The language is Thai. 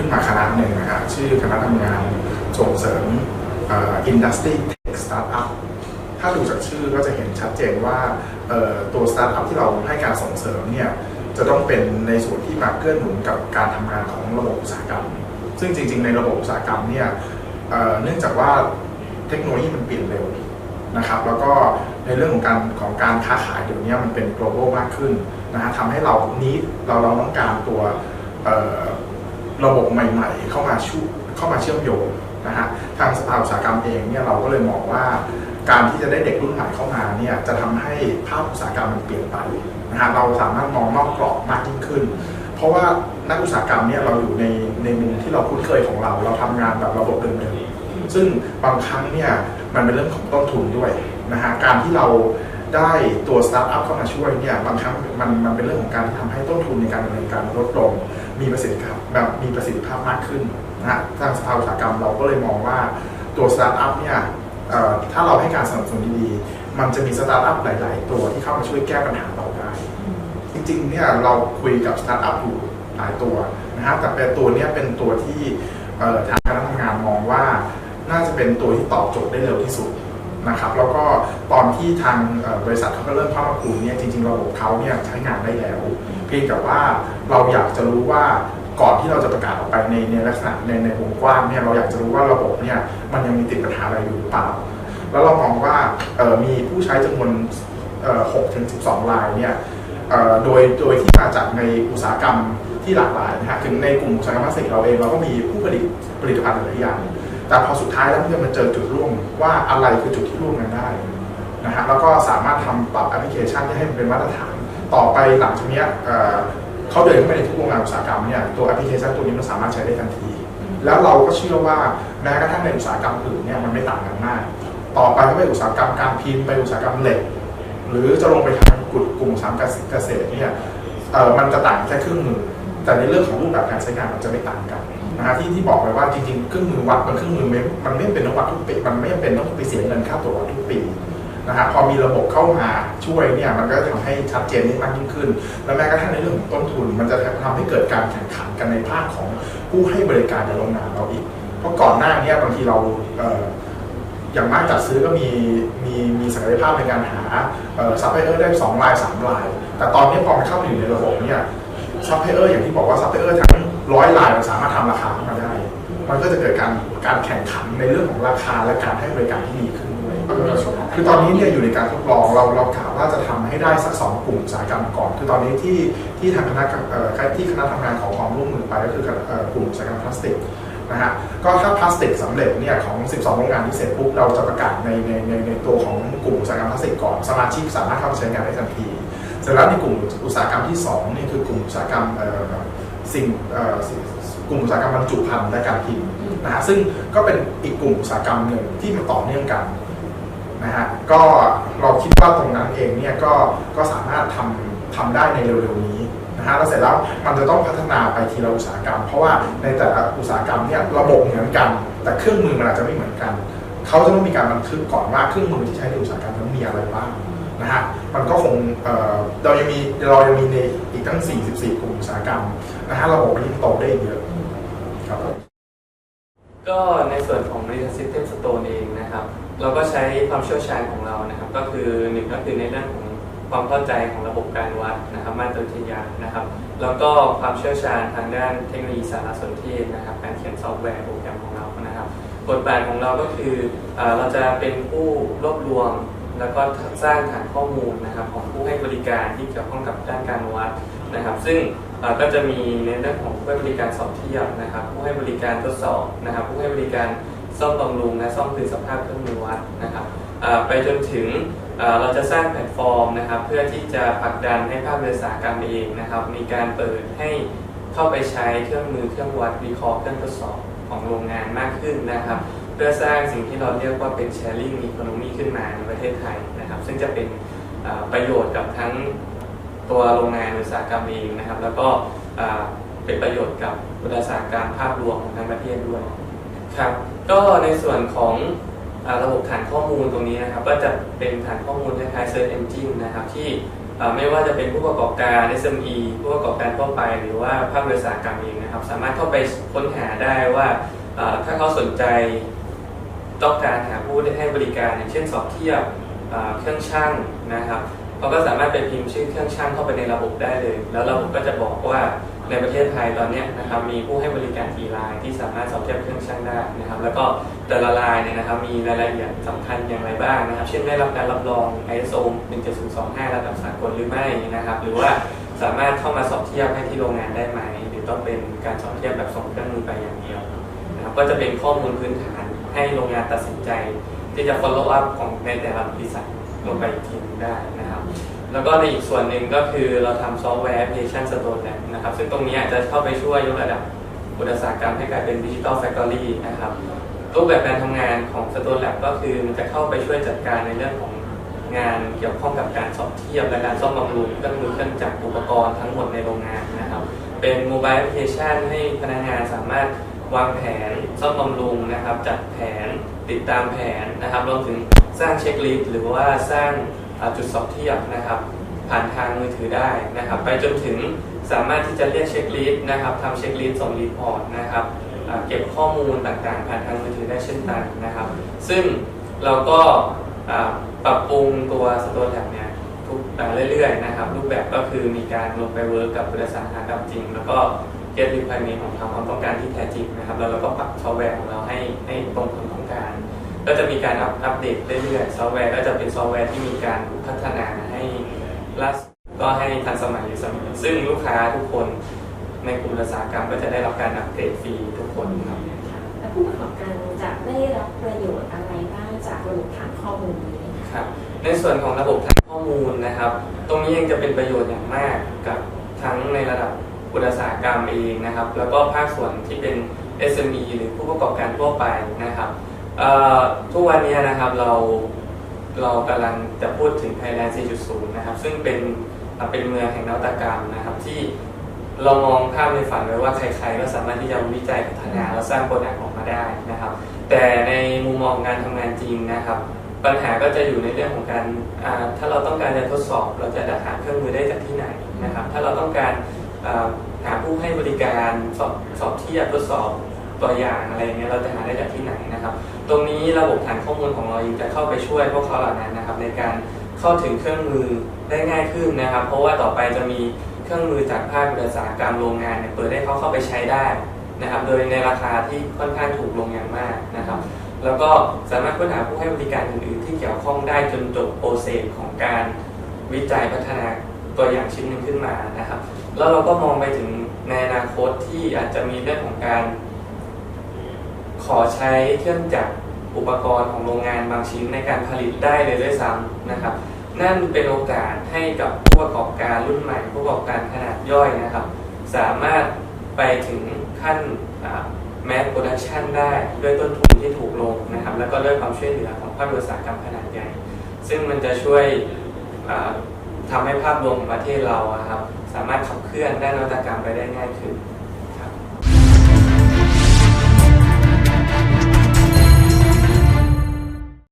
ขึ้นมาคณะหนึ่งนะฮะชื่อคณะทำงานส่งเสริมอินดัสทรีเทคสตาร์ทอัพถ้าดูจากชื่อก็จะเห็นชัดเจนว่าตัวสตาร์ทอัพที่เราให้การส่งเสริมเนี่ยจะต้องเป็นในส่วนที่มาเกื้อหนุนกับการทำงานของระบบอุตสาหกรรม ซึ่งจริง ๆ ในระบบอุตสาหกรรมเนี่ยเเนื่องจากว่าเทคโนโลยีมันเปลี่ยนเร็วนะครับ แล้วก็ในเรื่องของการของการค้าขายเดี๋ยวนี้มันเป็น global มากขึ้นนะฮะทำให้เรานี้เราเราต้องการตัว ระบบใหม่ ๆ เข้ามาช่วยเข้ามาเชื่อมโยงนะฮะทางสภาอุตสาหกรรมเองเนี่ยเราก็เลยมองว่า การที่จะได้เด็กรุ่นใหม่เข้ามาเนี่ยจะทำให้ภาพอุตสาหกรรมมันเปลี่ยนไปนะฮะเราสามารถมองนอกกรอบมากยิ่งขึ้น เพราะว่านักอุตสาหกรรมเนี่ยเราอยู่ในในมุมที่เราคุ้นเคยของเรา เราทำงานแบบระบบเดิมๆซึ่งบางครั้งเนี่ยมันเป็นเรื่องของต้นทุนด้วยนะฮะการที่เรา ได้ตัวสตาร์ทอัพเข้ามาช่วยเนี่ยบางครั้งมันมันเป็นเรื่องของการที่ทำให้ต้นทุนในการดำเนินการลดลง มีประสิทธิภาพแบบมีประสิทธิภาพมากขึ้นนะฮะทางสภาอุตสาหกรรมเราก็เลยมองว่าตัวสตาร์ทอัพเนี่ยถ้าเราให้การสนับสนุนดีๆ มันจะมีสตาร์ทอัพหลาย ๆ ตัวที่เข้ามาช่วยแก้ปัญหาเราได้ จริงๆเนี่ยเราคุยกับสตาร์ทอัพอยู่หลายตัวนะฮะแต่เป็นตัวเนี้ยเป็นตัวที่ทางคณะทำงานมองว่าน่าจะเป็นตัวที่ตอบโจทย์ได้เร็วที่สุด นะครับแล้วก็ตอนที่ทางเอ่อบริษัทเขาก็เริ่มเข้ามาคุยเนี่ยจริง ๆ ระบบเขาเนี่ยใช้งานได้แล้ว เพียงแต่ว่าเราอยากจะรู้ว่าก่อนที่เราจะประกาศออกไปในในลักษณะในในวงกว้างเนี่ยเราอยากจะรู้ว่าระบบเนี่ยมันยังมีติดปัญหาอะไรอยู่หรือเปล่า แล้วเรามองว่าเอ่อมีผู้ใช้จำนวนเอ่อ6ถึง12รายเนี่ยเอ่อโดยโดยที่มาจากในอุตสาหกรรมที่หลากหลายนะฮะถึงในกลุ่มอุตสาหกรรมพลาสติกเราเองเราก็มีผู้ผลิตผลิตภัณฑ์หลายอย่าง แต่พอสุดท้ายแล้วเนี่ยมันเจอจุดร่วมว่าอะไรคือจุดที่ร่วมกันได้นะฮะแล้วก็สามารถทำปรับแอปพลิเคชันให้มันเป็นมาตรฐาน ต่อไปหลังจากนี้เขาเดินเข้าไปในทุกโรงงานอุตสาหกรรมเนี่ยตัวแอปพลิเคชันตัวนี้มันสามารถใช้ได้ทันที แล้วเราก็เชื่อว่าแม้กระทั่งในอุตสาหกรรมอื่นเนี่ยมันไม่ต่างกันมาก ต่อไปก็ไปอุตสาหกรรมการพิมพ์ไปอุตสาหกรรมเหล็ก หรือจะลงไปทางกลุ่มกลุ่มสาหกรรมเกษตรเนี่ยมันจะต่างแค่ครึ่งมือแต่ในเรื่องของรูปแบบการใช้งานมันจะไม่ต่างกัน นะฮะที่ที่บอกไปว่าจริงๆเครื่องมือวัดมันเครื่องมือไม่มันไม่เป็นต้องวัดทุกปีมันไม่เป็นต้องไปเสียเงินค่าตรวจวัดทุกปีนะฮะพอมีระบบเข้ามาช่วยเนี่ยมันก็จะทำให้ชัดเจนมากยิ่งขึ้น และแม้กระทั่งในเรื่องของต้นทุน มันจะทำให้เกิดการแข่งขันกันในภาคของผู้ให้บริการในโรงงานเราอีก เพราะก่อนหน้านี้บางทีเราเอย่างมากจัดซื้อก็มีมีมีศักยภาพในการหาซัพพลายเออร์ได้สองลายสามลาย แต่ตอนนี้พอมันเข้ามาอยู่ในระบบเนี่ย ซัพพลายเออร์อย่างที่บอกว่าซัพพลายเออร์ทั้งร้อยลายมันสามารถทำราคาขึ้นมาได้ มันก็จะเกิดการการแข่งขันในเรื่องของราคาและการให้บริการที่ดีขึ้นด้วยคือตอนนี้เนี่ยอยู่ในการทดลองเราเรากะว่าจะทำให้ได้สักสองกลุ่มอุตสาหกรรมก่อน คือตอนนี้ที่ที่ทางคณะเอ่อที่คณะทำงานขอความร่วมมือไปก็คือเอ่อกลุ่มอุตสาหกรรมพลาสติกนะฮะก็ถ้าพลาสติกสำเร็จเนี่ยของ 12 โรงงานที่เสร็จปุ๊บเราจะประกาศในในในในตัวของกลุ่มอุตสาหกรรมพลาสติกก่อนสมาชิกสามารถเข้ามาใช้งานได้ทันที เสร็จแล้วในกลุ่มอุตสาหกรรมที่2นี่คือกลุ่มอุตสาหกรรมสิ่งเอ่อสิ่งกลุ่มอุตสาหกรรมบรรจุภัณฑ์และการพิมพ์นะฮะซึ่งก็เป็นอีกกลุ่มอุตสาหกรรมหนึ่งที่มันต่อเนื่องกันนะฮะก็เราคิดว่าตรงนั้นเองเนี่ยก็ก็สามารถทำทำได้ในเร็วๆนี้นะฮะแล้วเสร็จแล้วมันจะต้องพัฒนาไปทีละอุตสาหกรรม เพราะว่าในแต่ละอุตสาหกรรมเนี่ยระบบเหมือนกัน แต่เครื่องมือมันอาจจะไม่เหมือนกัน เขาจะต้องมีการบันทึกก่อนว่าเครื่องมือที่ใช้ในอุตสาหกรรมนั้นมีอะไรบ้าง นะฮะมันก็คงเเรายังมีเรายังมีในอีกตั้ง 44 กลุ่มอุตสาหกรรมนะฮะระบบมันยังโตได้เยอะครับผมก็ในส่วนของ Marine System Stone เองนะครับ เราก็ใช้ความเชี่ยวชาญของเรานะครับ ก็คือหนึ่งก็คือในเรื่องของความเข้าใจของระบบการวัดนะครับมาตรวิทยานะครับ แล้วก็ความเชี่ยวชาญทางด้านเทคโนโลยีสารสนเทศนะครับ การเขียนซอฟต์แวร์โปรแกรมของเรานะครับบทบาทของเราก็คืออเราจะเป็นผู้รวบรวม แล้วก็สร้างฐานข้อมูลนะครับของผู้ให้บริการที่เกี่ยวข้องกับด้านการวัดนะครับ ซึ่งก็จะมีในเรื่องของผู้ให้บริการสอบเทียบนะครับ ผู้ให้บริการทดสอบนะครับ ผู้ให้บริการซ่อมบำรุงและซ่อมคืนสภาพเครื่องมือวัดนะครับไปจนถึงเราจะสร้างแพลตฟอร์มนะครับ เพื่อที่จะผลักดันให้ภาควิชาการเองนะครับ มีการเปิดให้เข้าไปใช้เครื่องมือเครื่องวัดวิเคราะห์เครื่องทดสอบของโรงงานมากขึ้นนะครับ พื่อสร้างสิ่งที่เราเรียกว่าเป็น sharing economy ขึ้นมาในประเทศไทยนะครับ ซึ่งจะเป็นประโยชน์กับทั้งตัวโรงงานอุตสาหกรรมเองนะครับ แล้วก็เป็นประโยชน์กับอุตสาหกรรมภาพรวมของทั้งประเทศด้วยครับก็ในส่วนของอาระบบฐานข้อมูลตรงนี้นะครับ ก็จะเป็นฐานข้อมูลคล้ายๆ Search Engine นะครับที่ไม่ว่าจะเป็นผู้ประกอบการ SME ผู้ประกอบการทั่วไปหรือว่าภาคบริษัทกรรมเองนะครับ สามารถเข้าไปค้นหาได้ว่าถ้าเขาสนใจ ต้องการหาผู้ให้บริการอย่างเช่นสอบเทียบเครื่องช่างนะครับเขาก็สามารถไปพิมพ์ชื่อเครื่องช่างเข้าไปในระบบได้เลย แล้วระบบก็จะบอกว่าในประเทศไทยตอนนี้นะครับมีผู้ให้บริการกี่รายที่สามารถสอบเทียบเครื่องช่างได้นะครับ แล้วก็แต่ละรายเนี่ยนะครับมีรายละเอียดสำคัญอย่างไรบ้างนะครับ เช่นได้รับการรับรอง ISO 17025 ระดับสากลหรือไม่นะครับ หรือว่าสามารถเข้ามาสอบเทียบให้ที่โรงงานได้ไหม หรือต้องเป็นการสอบเทียบแบบส่งเครื่องมือไปอย่างเดียวนะครับก็จะเป็นข้อมูลพื้นฐาน ให้โรงงานตัดสินใจ ที่จะ follow up ของในแต่ละบริษัทลงไปอีกทีนึงได้นะครับแล้วก็ในอีกส่วนหนึ่งก็คือเราทำซอฟต์แวร์แอปพลิเคชันสโตนแลนะครับ ซึ่งตรงนี้อาจจะเข้าไปช่วยยกระดับอุตสาหกรรมให้กลายเป็นดิจิ t a ลแฟ c ทอรี่นะครับรูปแบบการทำงานของ Stone Lab ก็คือมันจะเข้าไปช่วยจัดการในเรื่องของงานเกี่ยวข้องกับการสอบเทียบและการซ่อมบำรุงเครื่องมือเครื่องจักรอุปกรณ์ทั้งหมดในโรงงานนะครับ เป็นโมบายแอปพลิเคชันให้พนักงานสามารถ วางแผนซ่อมบำรุงนะครับ จัดแผนติดตามแผนนะครับรวมถึงสร้างเช็คลิสต์หรือว่าสร้างจุดสอบเทียบนะครับ ผ่านทางมือถือได้นะครับ ไปจนถึงสามารถที่จะเรียกเช็คลิสต์นะครับทำเช็คลิสต์ส่งรีพอร์ตนะครับเก็บข้อมูลต่างๆ ผ่านทางมือถือได้เช่นกันนะครับ ซึ่งเราก็ปรับปรุงตัวสโตนแลบเนี่ยทุกอ่าเรื่อยๆนะครับ รูปแบบก็คือมีการลงไปเวิร์กกับบริษัทอุตสากรรมจริง แล้วก็ เก็ตรีควอรี่ของทางความต้องการที่แท้จริงนะครับ แล้วเราก็ปรับซอฟต์แวร์ของเราให้ให้ตรงความต้องการ ก็จะมีการอัปอัปเดตเรื่อยๆ ซอฟต์แวร์ก็จะเป็นซอฟต์แวร์ที่มีการพัฒนาให้ล่าสุดก็ให้ทันสมัยอยู่เสมอซึ่งลูกค้าทุกคนในกลุ่มอุตสาหกรรมก็จะได้รับการอัปเกรดฟรีทุกคนครับแล้วผู้ประกอบการจะได้รับประโยชน์อะไรบ้างจากระบบฐานข้อมูลนี้ครับในส่วนของระบบทางข้อมูลนะครับ ตรงนี้ยังจะเป็นประโยชน์อย่างมากกับทั้งในระดับ อุตสาหกรรมเองนะครับ แล้วก็ภาคส่วนที่เป็น SME หรือผู้ประกอบการทั่วไปนะครับเอ่อทุกวันนี้นะครับเราเรากำลังจะพูดถึง Thailand 4.0 นะครับ ซึ่งเป็นอะเป็นเมืองแห่งนวัตกรรมนะครับ ที่เรามองภาพในฝันไว้ว่าใครๆก็สามารถที่จะวิจัยพัฒนาและสร้างโปรดักต์ออกมาได้นะครับ แต่ในมุมมองการทำงานจริงนะครับ ปัญหาก็จะอยู่ในเรื่องของการอ่าถ้าเราต้องการจะทดสอบ เราจะหาเครื่องมือได้จากที่ไหนนะครับ ถ้าเราต้องการอ่า หาผู้ให้บริการสอบสอบเทียบทดสอบตัวอย่างอะไรเงี้ยเราจะหาได้จากที่ไหนนะครับ ตรงนี้ระบบฐานข้อมูลของเราจะเข้าไปช่วยพวกเขาเหล่านั้นนะครับ ในการเข้าถึงเครื่องมือได้ง่ายขึ้นนะครับ เพราะว่าต่อไปจะมีเครื่องมือจากภาคอุตสาหกรรมโรงงานเนี่ยเปิดให้เขาเข้าไปใช้ได้นะครับ โดยในราคาที่ค่อนข้างถูกลงอย่างมากนะครับ แล้วก็สามารถค้นหาผู้ให้บริการอื่นๆ ที่เกี่ยวข้องได้จนจบโปรเซสของการวิจัยพัฒนาตัวอย่างชิ้นหนึ่งขึ้นมานะครับ แล้วเราก็มองไปถึงในอนาคตที่อาจจะมีเรื่องของการ ขอใช้เครื่องจักรอุปกรณ์ของโรงงานบางชิ้นในการผลิตได้เลยด้วยซ้ำนะครับ นั่นเป็นโอกาสให้กับผู้ประกอบการรุ่นใหม่ ผู้ประกอบการขนาดย่อยนะครับ สามารถไปถึงขั้นแมสโปรดักชันได้ด้วยต้นทุนที่ถูกลงนะครับ แล้วก็ด้วยความช่วยเหลือของภาคอุตสาหกรรมขนาดใหญ่ ซึ่งมันจะช่วย ทำทำให้ภาพรวมของประเทศเราครับ สามารถขับเคลื่อนด้านนวัตกรรมไปได้ง่ายขึ้น